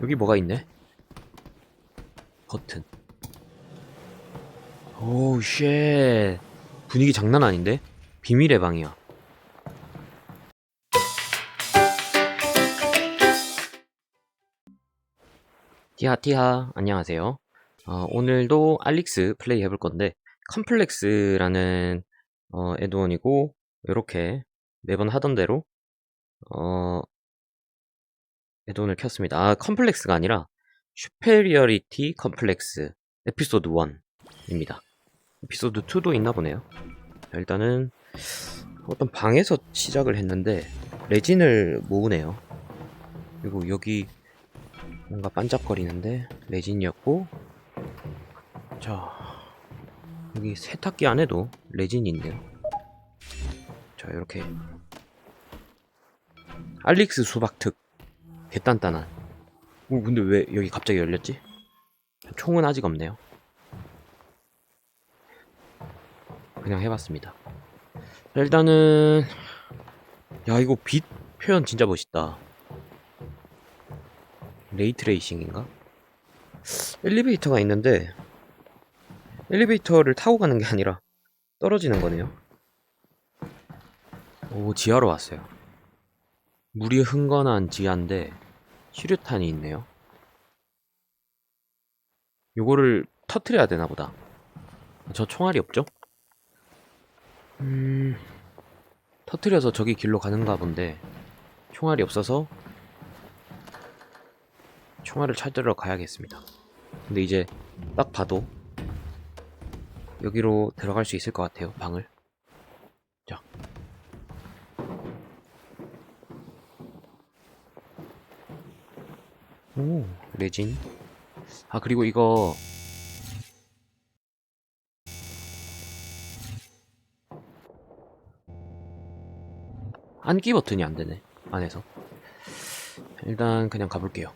여기 뭐가 있네? 버튼. 오우, 쉣. 분위기 장난 아닌데? 비밀의 방이야. 티하 티하, 안녕하세요. 어, 오늘도 알릭스 플레이 해볼 건데, 컴플렉스라는, 어, 애드원이고, 이렇게 매번 하던 대로, 어, 애드원을 켰습니다. 아, 컴플렉스가 아니라, 슈페리어리티 컴플렉스 에피소드 1입니다. 에피소드 2도 있나 보네요. 자, 일단은, 어떤 방에서 시작을 했는데, 레진을 모으네요. 그리고 여기, 뭔가 반짝거리는데 레진이었고 자 여기 세탁기 안에도 레진이 있네요 자 이렇게 알릭스 수박특 개단단한 오 근데 왜 여기 갑자기 열렸지? 총은 아직 없네요 그냥 해봤습니다 자, 일단은 야 이거 빛 표현 진짜 멋있다 레이트레이싱인가? 엘리베이터가 있는데 엘리베이터를 타고 가는 게 아니라 떨어지는 거네요. 오, 지하로 왔어요. 물이 흥건한 지하인데 수류탄이 있네요. 요거를 터트려야 되나 보다. 저 총알이 없죠? 음... 터트려서 저기 길로 가는가 본데 총알이 없어서 총알을 찾으러 가야겠습니다. 근데 이제 딱 봐도 여기로 들어갈 수 있을 것 같아요, 방을. 오, 레진. 아, 그리고 이거 안기 버튼이 안 되네, 안에서. 일단 그냥 가볼게요.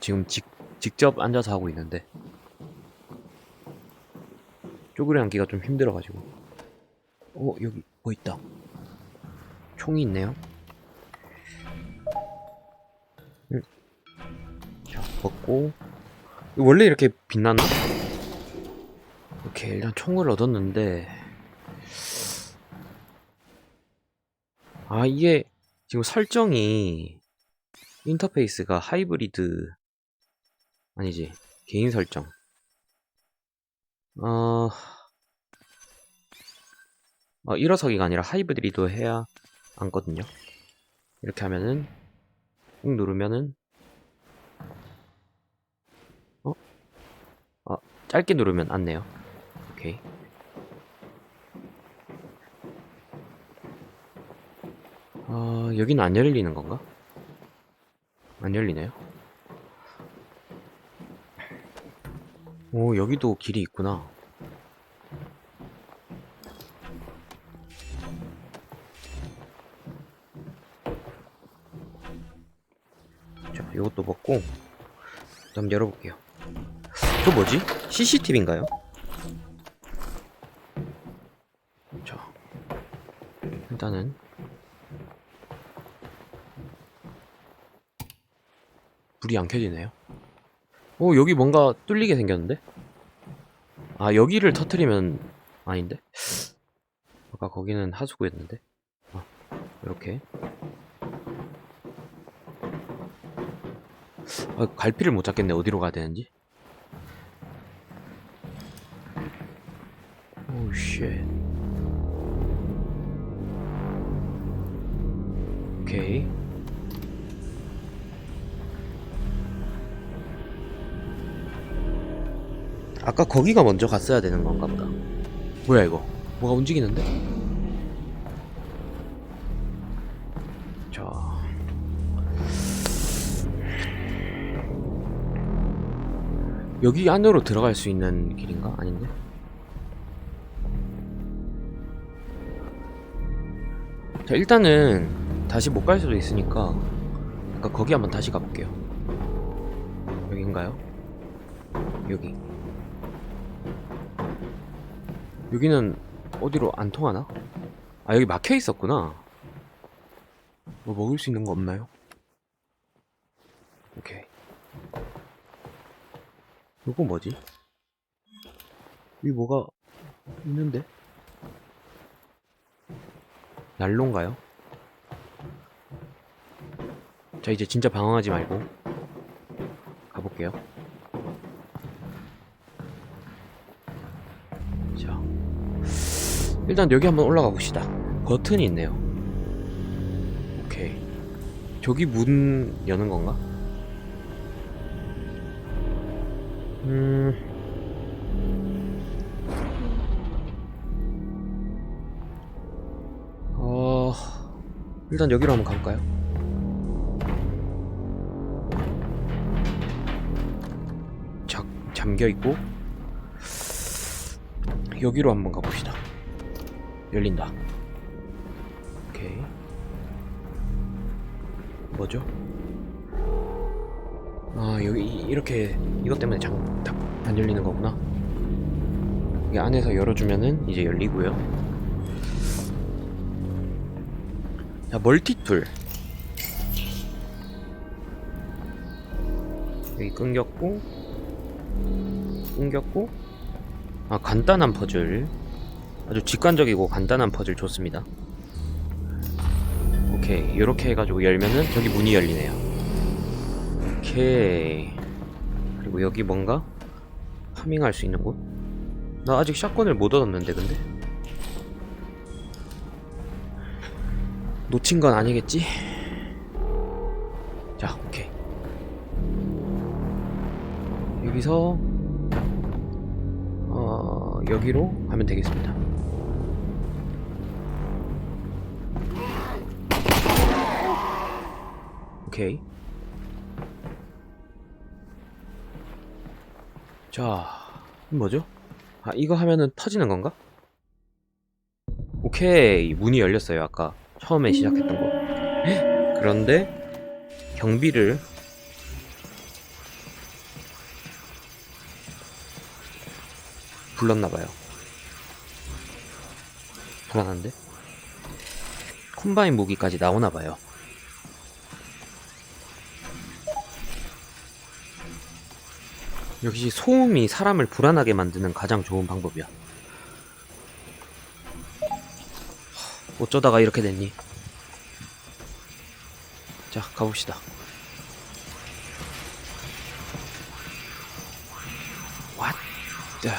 지금 직, 직접 앉아서 하고 있는데 쪼그려 앉기가 좀 힘들어가지고 어 여기 뭐 있다 총이 있네요 이거 원래 이렇게 빛나나? 이렇게 일단 총을 얻었는데. 아 이게 지금 설정이 인터페이스가 하이브리드 아니지 개인 설정. 어... 어 일어서기가 아니라 하이브리드 해야 앉거든요. 이렇게 하면은 꾹 누르면은 어? 어 짧게 누르면 앉네요 오케이 어 여기는 안 열리는 건가? 안 열리네요. 오, 여기도 길이 있구나. 자, 이것도 먹고, 한번 열어볼게요. 저 뭐지? CCTV인가요? 자, 일단은 불이 안 켜지네요. 오, 여기 뭔가 뚫리게 생겼는데? 아, 여기를 터트리면 아닌데? 아까 거기는 하수구였는데? 아, 이렇게. 아, 갈피를 못 잡겠네. 어디로 가야 되는지. 오, 쉣. 오케이. 아까 거기가 먼저 갔어야 되는 건가 보다. 뭐야 이거? 뭐가 움직이는데? 자. 여기 안으로 들어갈 수 있는 길인가? 아닌데? 자, 일단은 다시 못 갈 수도 있으니까 아까 거기 한번 다시 가볼게요. 여긴가요? 여기. 여기는 어디로 안 통하나? 아 여기 막혀 있었구나. 뭐 먹을 수 있는 거 없나요? 오케이. 이거 뭐지? 여기 뭐가 있는데? 난로인가요? 자, 이제 진짜 방황하지 말고 가볼게요. 자, 일단 여기 한번 올라가 봅시다. 버튼이 있네요. 오케이. 저기 문 여는 건가? 일단 여기로 한번 가볼까요? 잠, 잠겨 있고 여기로 한번 가봅시다. 열린다. 오케이. 뭐죠? 아 여기 이- 이렇게 이것 때문에 장안 열리는 거구나. 이 안에서 열어주면은 이제 열리고요. 자 멀티툴 여기 끊겼고 끊겼고 아 간단한 퍼즐 아주 직관적이고 간단한 퍼즐 좋습니다. 오케이 이렇게 해가지고 열면은 저기 문이 열리네요. 오케이 그리고 여기 뭔가 파밍할 수 있는 곳? 나 아직 샷건을 못 얻었는데 근데 놓친 건 아니겠지? 자 오케이 여기서 어 여기로 가면 되겠습니다 오케이 자, 뭐죠? 아, 이거 하면은 터지는 건가? 오케이, 문이 열렸어요, 아까. 처음에 시작했던 곳. 헉, 그런데, 경비를. 불렀나봐요. 불안한데? 콤바인 무기까지 나오나봐요. 역시 소음이 사람을 불안하게 만드는 가장 좋은 방법이야. 어쩌다가 이렇게 됐니? 자, 가봅시다. 왓? 자.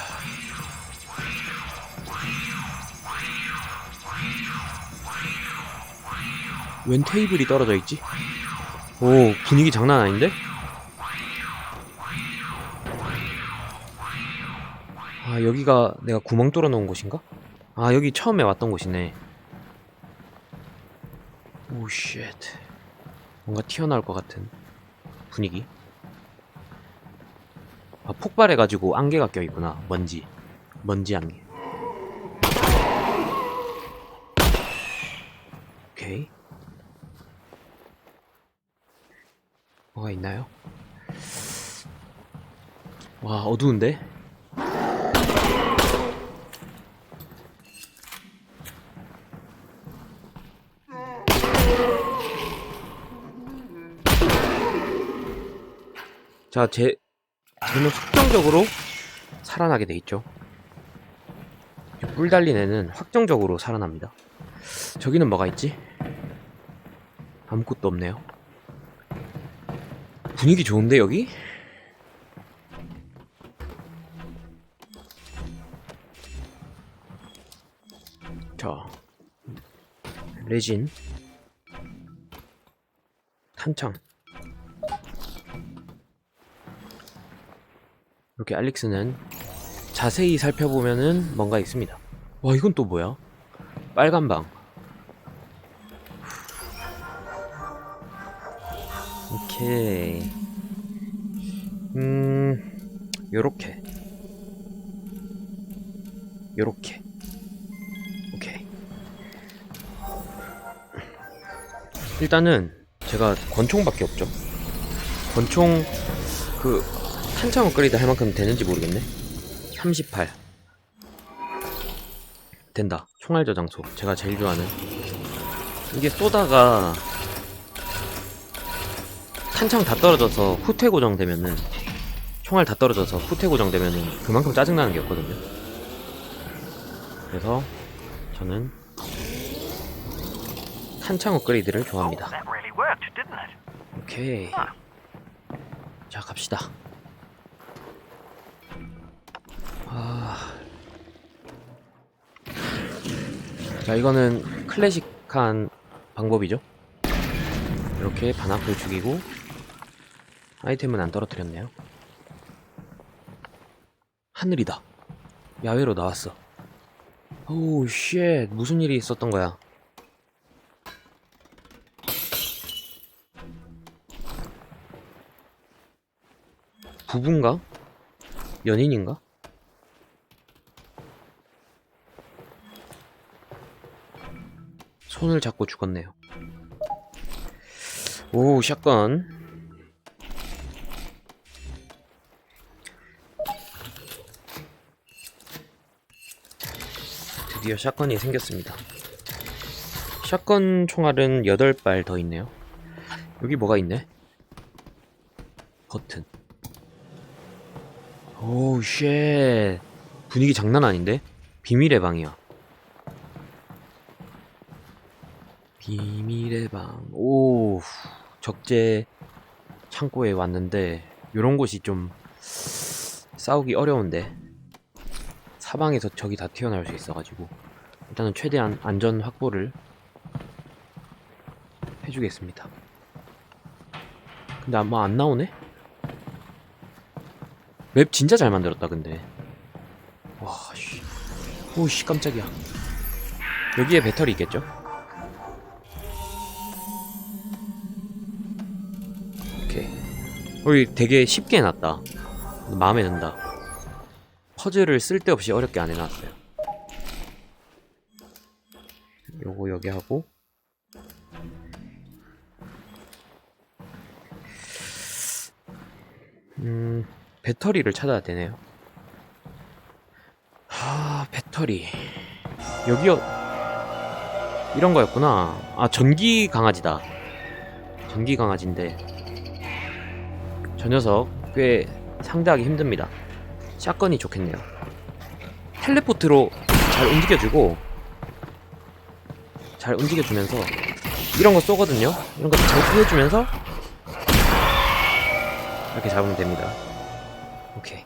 웬 테이블이 떨어져 있지? 오, 분위기 장난 아닌데? 아 여기가 내가 구멍 뚫어 놓은 곳인가? 아 여기 처음에 왔던 곳이네 오 쉣 뭔가 튀어나올 것 같은 분위기? 아 폭발해가지고 안개가 껴있구나. 먼지. 먼지 안개. 오케이. 뭐가 있나요? 와 어두운데? 자, 제, 쟤는 확정적으로 살아나게 돼 있죠. 이뿔 달린 애는 확정적으로 살아납니다. 저기는 뭐가 있지? 아무것도 없네요. 분위기 좋은데, 여기? 자, 레진, 탄창. 이렇게 알릭스는 자세히 살펴보면은 뭔가 있습니다. 와, 이건 또 뭐야? 빨간 방. 오케이. 음, 요렇게. 요렇게. 오케이. 일단은 제가 권총밖에 없죠. 권총 그 한창을 끓이다 할 만큼 되는지 모르겠네. 38. 된다. 총알 저장소. 제가 제일 좋아하는. 이게 쏘다가 탄창 다 떨어져서 후퇴 고정되면은 총알 다 떨어져서 후퇴 고정되면은 그만큼 짜증나는 게 없거든요. 그래서 저는 탄창 업그레이드를 좋아합니다. 오케이. 자, 갑시다. 아. 자, 이거는 클래식한 방법이죠. 이렇게 반악을 죽이고, 아이템은 안 떨어뜨렸네요. 하늘이다. 야외로 나왔어. 오우, 쉣. 무슨 일이 있었던 거야. 부부인가? 연인인가? 손을 잡고 죽었네요. 오, 샷건. 드디어 샷건이 생겼습니다. 샷건 총알은 8발 더 있네요. 여기 뭐가 있네? 버튼. 오우 쉣 분위기 장난 아닌데? 비밀의 방이야 비밀의 방 오 적재 창고에 왔는데 요런 곳이 좀 싸우기 어려운데. 사방에서 적이 다 튀어나올 수 있어가지고 일단은 최대한 안전 확보를 해주겠습니다. 근데 아마 안 나오네? 맵 진짜 잘 만들었다 근데. 와 씨. 오씨 깜짝이야. 여기에 배터리 있겠죠? 여기 되게 쉽게 해놨다 마음에 든다 퍼즐을 쓸데없이 어렵게 안 해놨어요 요거 여기 하고 음 배터리를 찾아야 되네요. 하, 배터리. 여기요. 이런 거였구나. 아, 전기 강아지다. 전기 강아지인데. 저 녀석 꽤 상대하기 힘듭니다. 샷건이 좋겠네요. 텔레포트로 잘 움직여주고, 잘 움직여주면서, 이런 거 쏘거든요? 이런 거 잘 피해주면서, 이렇게 잡으면 됩니다. 오케이.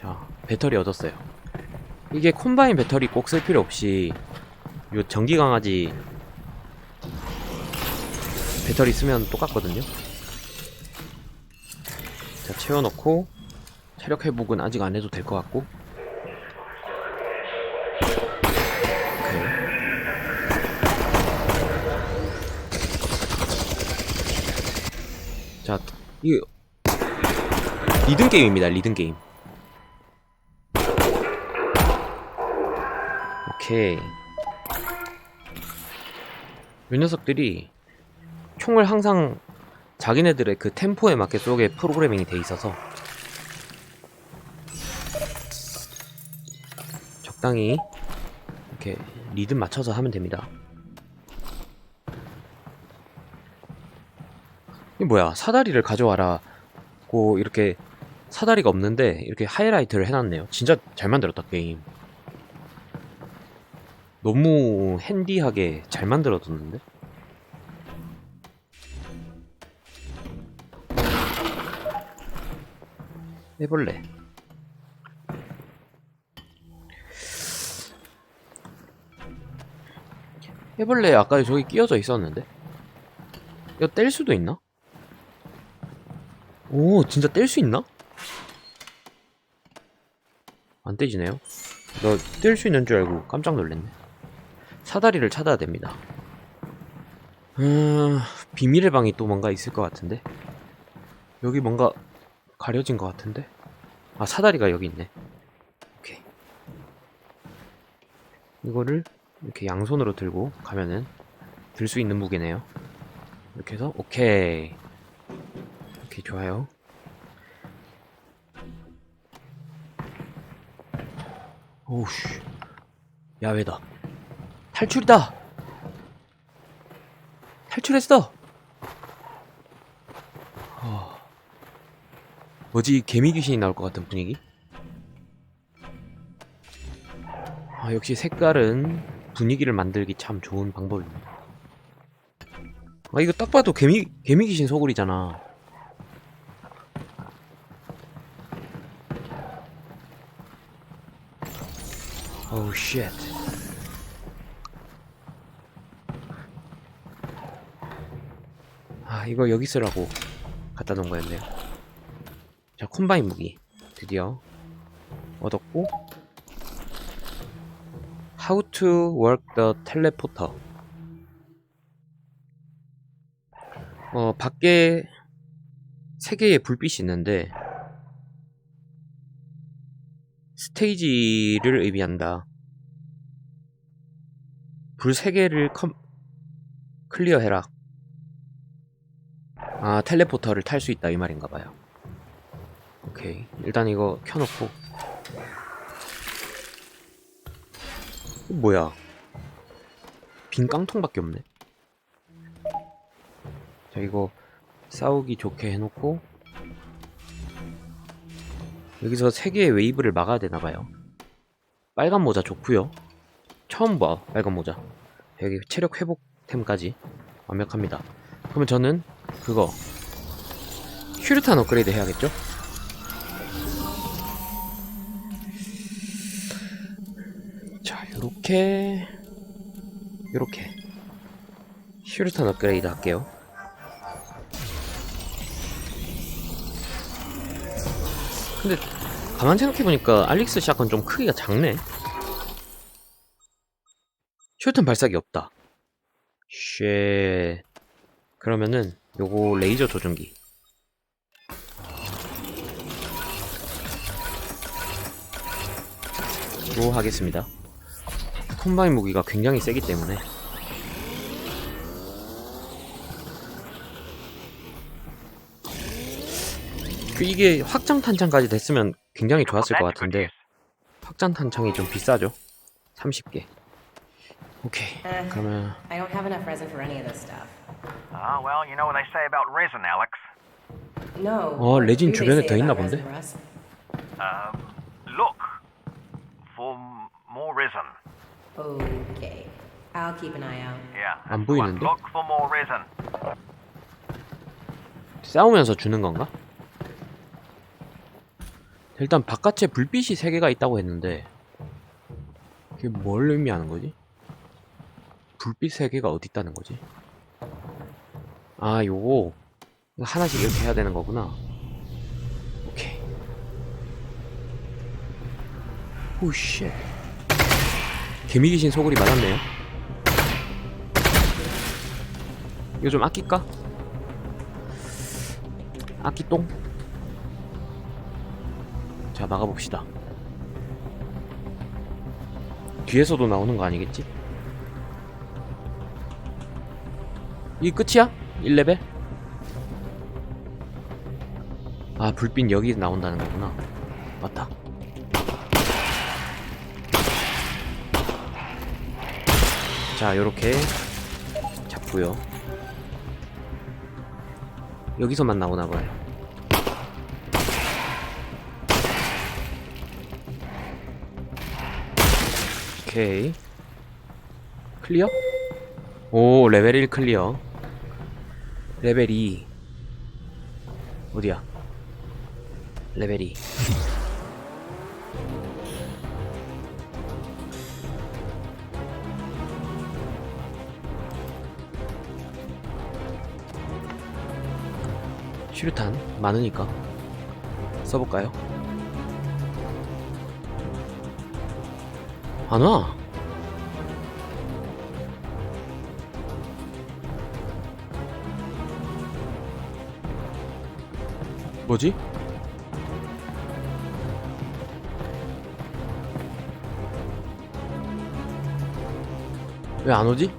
자, 배터리 얻었어요. 이게 콤바인 배터리 꼭 쓸 필요 없이 요 전기 강아지 배터리 쓰면 똑같거든요. 자, 채워넣고 체력 회복은 아직 안 해도 될 것 같고. 오케이. 자, 이 리듬 게임입니다. 리듬 게임. 오케이. 이 녀석들이 총을 항상 자기네들의 그 템포에 맞게 쏘게 프로그래밍이 돼 있어서 적당히 이렇게 리듬 맞춰서 하면 됩니다. 이 뭐야? 사다리를 가져와라고 이렇게 사다리가 없는데 이렇게 하이라이트를 해놨네요. 진짜 잘 만들었다 게임. 너무 핸디하게 잘 만들어뒀는데 해볼래 해볼래 아까 저기 끼어져 있었는데 이거 뗄 수도 있나? 오, 진짜 뗄 수 있나? 안 떼지네요. 너 뗄 수 있는 줄 알고 깜짝 놀랐네. 사다리를 찾아야 됩니다. 음, 비밀의 방이 또 뭔가 있을 것 같은데? 여기 뭔가 가려진 것 같은데? 아, 사다리가 여기 있네. 오케이. 이거를 이렇게 양손으로 들고 가면은 들 수 있는 무게네요. 이렇게 해서, 오케이. 오케이 좋아요 오우씨 야외다 탈출이다 탈출했어! 어... 뭐지, 개미 귀신이 나올 것 같은 분위기? 아, 역시 색깔은 분위기를 만들기 참 좋은 방법입니다. 아, 이거 딱 봐도 개미, 개미 귀신 소굴이잖아. 오우, 쉣. 아, 이거 여기 쓰라고 갖다 놓은 거였네요. 자, 콤바인 무기. 드디어 얻었고. How to work the teleporter. 어, 밖에 세 개의 불빛이 있는데, 스테이지를 의미한다. 불 세 개를 컴, 클리어해라. 아, 텔레포터를 탈 수 있다 이 말인가 봐요. 오케이. 일단 이거 켜놓고. 이거 뭐야? 빈 깡통밖에 없네. 자, 이거 싸우기 좋게 해놓고 여기서 세 개의 웨이브를 막아야 되나 봐요. 빨간 모자 좋고요. 처음 봐 빨간 모자. 여기 체력 회복템까지 완벽합니다. 그러면 저는 그거 슈르탄 업그레이드 해야겠죠? 요렇게 요렇게 슈르탄 업그레이드 할게요. 근데 가만 생각해보니까 알릭스 샷건 좀 크기가 작네. 슈르탄 발사기 없다. 쉐. 그러면은 요거 레이저 조준기 로 하겠습니다. 콤바인 무기가 굉장히 세기 때문에 그 이게 확장 탄창까지 됐으면 굉장히 좋았을 것 같은데 확장 탄창이 좀 비싸죠. 30개. 오케이. Eh, 그러면 I don't have enough resin for any of this stuff. Ah, well, you know what they say about resin, Alex. No. 어, 레진 주변에 더 있나 본데? Um, look for more resin. Okay. I'll keep an eye out. Yeah. 안. 보이는데? Look for more resin. 싸우면서 주는 건가? 일단 바깥에 불빛이 3개가 있다고 했는데 그게 뭘 의미하는 거지? 불빛 3개가 어디 있다는 거지? 아 요거 이거 하나씩 이렇게 해야 되는 거구나 오케이 오쉣 개미 귀신 소굴이 맞았네요 이거 좀 아낄까? 아끼똥 자 막아봅시다 뒤에서도 나오는 거 아니겠지? 이게 끝이야? 1레벨? 아 불빛 여기 나온다는 거구나 맞다 자 요렇게 잡고요. 여기서만 나오나봐요. 오케이. 클리어? 오 레벨 1 클리어. 레벨 2 어디야? 레벨 2 슈류탄 많으니까 써볼까요? 안 와. 뭐지? 왜 안 오지?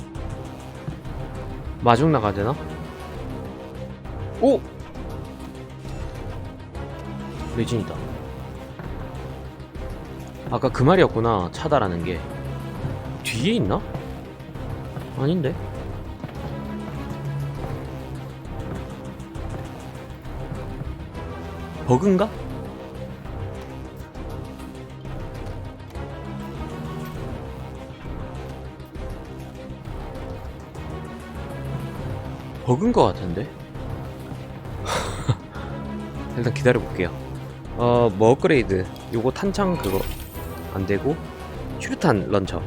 마중 나가야 되나? 오! 외진이다 아까 그 말이었구나 차다라는 게 뒤에 있나? 아닌데 버그인가? 버그인 것 같은데? 일단 기다려볼게요 어, 뭐 업그레이드. 요거 탄창 그거 안 되고, 슈탄 런처.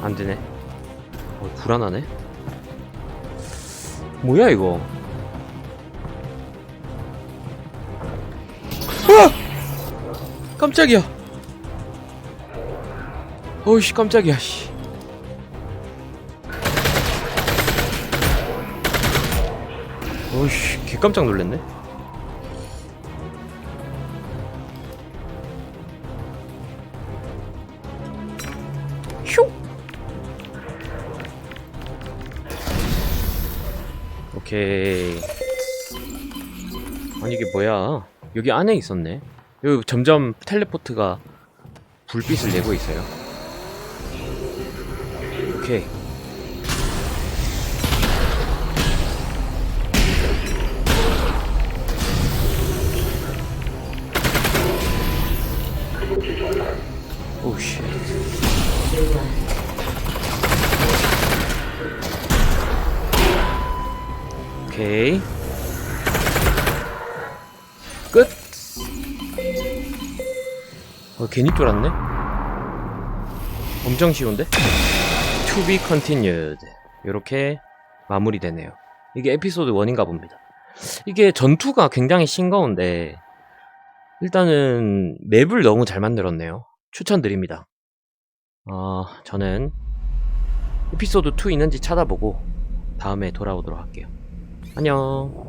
안 되네. 어, 불안하네. 뭐야, 이거? 아! 깜짝이야. 어이씨, 깜짝이야, 씨. 어이씨, 개 깜짝 놀랐네. 슉! 오케이. 아니, 이게 뭐야. 여기 안에 있었네. 여기 점점 텔레포트가 불빛을 내고 있어요. 오케이. 오 쉣. 오케이. 끝. 어, 괜히 쫄았네. 엄청 쉬운데? To be continued. 이렇게 마무리되네요. 이게 에피소드 1인가 봅니다. 이게 전투가 굉장히 싱거운데, 일단은 맵을 너무 잘 만들었네요. 추천드립니다. 어, 저는 에피소드 2 있는지 찾아보고 다음에 돌아오도록 할게요. 안녕.